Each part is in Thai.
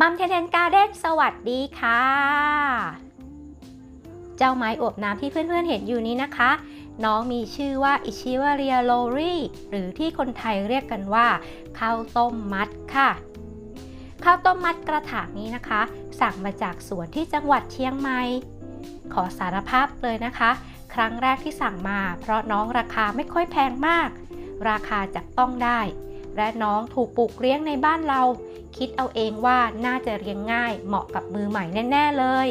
มัมเทนเทนการ์เด้นสวัสดีค่ะ เจ้าไม้อบน้ำที่เพื่อนๆเห็นอยู่นี้นะคะ น้องมีชื่อว่าอิชิวาเรียโลรีหรือที่คนไทยเรียกกันว่าข้าวต้มมัดค่ะข้าวต้มมัดกระถางนี้นะคะ สั่งมาจากสวนที่จังหวัดเชียงใหม่ขอสารภาพเลยนะคะ ครั้งแรกที่สั่งมา เพราะน้องราคาไม่ค่อยแพงมาก ราคาจับต้องได้ และน้องถูกปลูกเลี้ยงในบ้านเรา คิดเอาเองว่าน่าจะเลี้ยงง่ายเหมาะกับมือใหม่แน่ ๆ เลย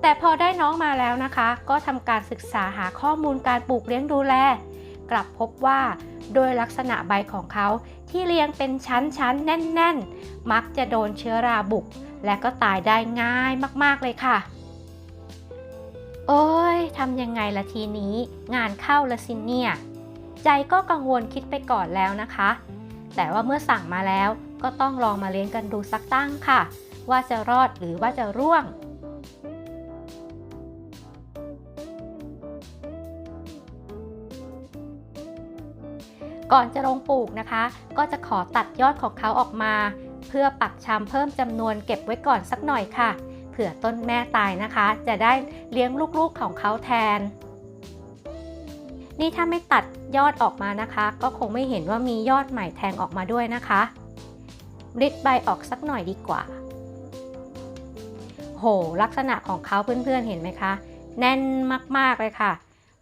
แต่พอได้น้องมาแล้วนะคะ ก็ทำการศึกษาหาข้อมูลการปลูกเลี้ยงดูแล กลับพบว่าโดยลักษณะใบของเขาที่เรียงเป็นชั้นๆ แน่น ๆ มักจะโดนเชื้อราบุก และก็ตายได้ง่ายมากๆเลยค่ะ โอ้ยทำยังไงละทีนี้ งานเข้าละสินเนี่ย ใจก็กังวลคิดไปก่อนแล้วนะคะ แต่ว่าเมื่อสั่งมาแล้ว ก็ต้องลองมาเลี้ยงกันดูสักตั้งค่ะ ว่าจะรอดหรือว่าจะร่วงก่อนจะลงปลูกนะคะ ก็จะขอตัดยอดของเขาออกมา เพื่อปักชำเพิ่มจำนวนเก็บไว้ก่อนสักหน่อยค่ะ เผื่อต้นแม่ตายนะคะ จะได้เลี้ยงลูกๆของเขาแทน นี่ถ้าไม่ตัดยอดออกมานะคะ ก็คงไม่เห็นว่ามียอดใหม่แทงออกมาด้วยนะคะ ริดใบออกสักหน่อยดีกว่า โห ลักษณะของเขาเพื่อนๆเห็นไหมคะ แน่นมากๆเลยค่ะ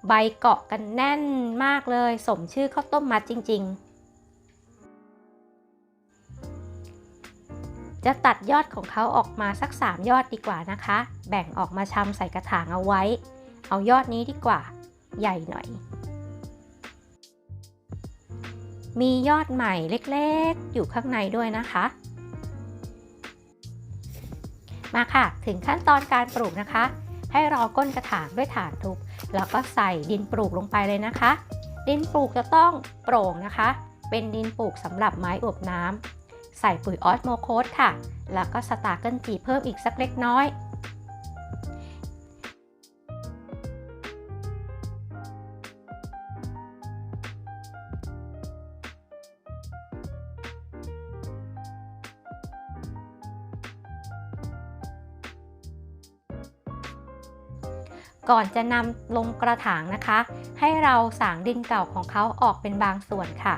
ใบเกาะกันแน่นมากเลย สมชื่อข้าวต้มมัดจริง ๆ จะตัดยอดของเขาออกมาสัก 3 ยอดดีกว่านะคะ แบ่งออกมาชำใส่กระถางเอาไว้ เอายอดนี้ดีกว่า ใหญ่หน่อย มียอดใหม่เล็กๆ อยู่ข้างในด้วยนะคะ มาค่ะ ถึงขั้นตอนการปลูกนะคะ ให้รอก้นกระถางด้วยฐานทุบ แล้วก็ใส่ดินปลูกลงไปเลยนะคะ ดินปลูกจะต้องโปร่งนะคะ เป็นดินปลูกสำหรับไม้อบน้ำใส่ปุ๋ยออสโมโคสค่ะ แล้วก็สตาร์เกิลจีเพิ่มอีกสักเล็กน้อย ก่อนจะนำลงกระถางนะคะ ให้เราสางดินเก่าของเขาออกเป็นบางส่วนค่ะ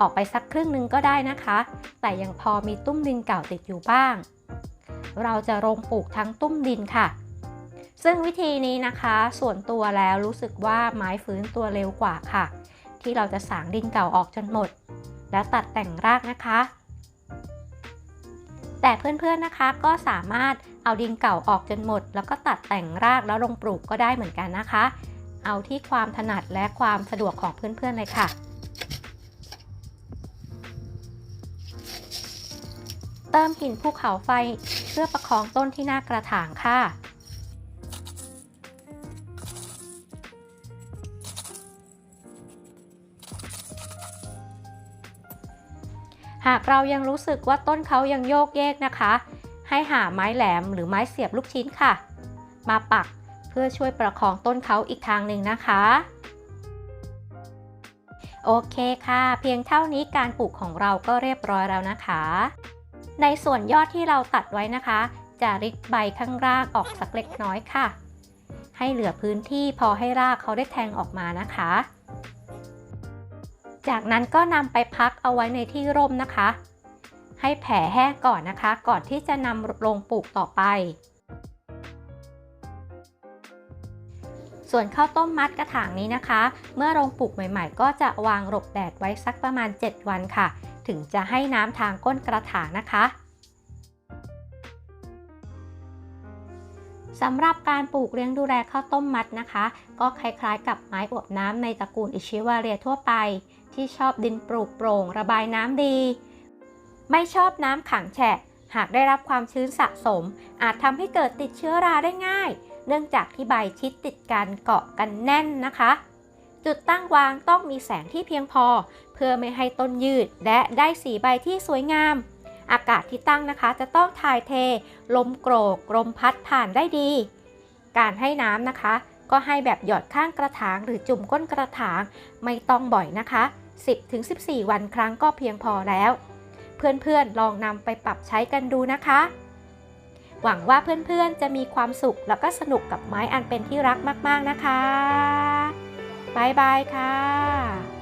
ออกไปสักครึ่งหนึงก็ได้นะคะ แต่ยังพอมีตุ้มดินเก่าติดอยู่บ้าง เราจะลงปลูกทั้งตุ้มดินค่ะ ซึ่งวิธีนี้นะคะ ส่วนตัวแล้วรู้สึกว่าไม้ฟื้นตัวเร็วกว่าค่ะ ที่เราจะสางดินเก่าออกจนหมด แล้วตัดแต่งรากนะคะ แต่เพื่อนๆนะคะก็สามารถเอาดินเก่าออกจนหมด แล้วก็ตัดแต่งรากแล้วลงปลูกก็ได้เหมือนกันนะคะ เอาที่ความถนัดและความสะดวกของเพื่อนๆเลยค่ะเติมหินภูเขาไฟเพื่อประคองต้นที่หน้ากระถางค่ะ หากเรายังรู้สึกว่าต้นเขายังโยกเยกนะคะ ให้หาไม้แหลมหรือไม้เสียบลูกชิ้นค่ะ มาปักเพื่อช่วยประคองต้นเขาอีกทางหนึ่งนะคะ โอเคค่ะ เพียงเท่านี้การปลูกของเราก็เรียบร้อยแล้วนะคะ ในส่วนยอดที่เราตัดไว้นะคะ จะริดใบข้างรากออกสักเล็กน้อยค่ะ ให้เหลือพื้นที่พอให้รากเขาได้แทงออกมานะคะ จากนั้นก็นำไปพักเอาไว้ในที่ร่มนะคะ ให้แผลแห้งก่อนนะคะ ก่อนที่จะนำลงปลูกต่อไป ส่วนข้าวต้มมัดกระถางนี้นะคะ เมื่อลงปลูกใหม่ ๆ ก็จะวางหลบแดดไว้สักประมาณ 7 วันค่ะ ถึงจะให้น้ำทางก้นกระถางนะคะ สำหรับการปลูกเลี้ยงดูแลข้าวต้มมัดนะคะ ก็คล้ายๆ กับไม้อวบน้ำในตระกูลอิชิวาเรียทั่วไป ที่ชอบดินปลูกโปร่งระบายน้ำดี ไม่ชอบน้ำขังแฉะ หากได้รับความชื้นสะสม อาจทำให้เกิดติดเชื้อราได้ง่าย เนื่องจากที่ใบชิดติดกันเกาะกันแน่นนะคะ จุดตั้งวางต้องมีแสงที่เพียงพอ เพื่อไม่ให้ต้นยืดและได้สีใบที่สวยงาม อากาศที่ตั้งนะคะ จะต้องถ่ายเท ลมโกรก ลมพัดผ่านได้ดี การให้น้ำนะคะ ก็ให้แบบหยอดข้างกระถาง หรือจุ่มก้นกระถาง ไม่ต้องบ่อยนะคะ 10-14 วันครั้งก็เพียงพอแล้ว เพื่อนๆลองนำไปปรับใช้กันดูนะคะ หวังว่าเพื่อนๆจะมีความสุขแล้วก็สนุกกับไม้อันเป็นที่รักมากๆนะคะบายบายค่ะ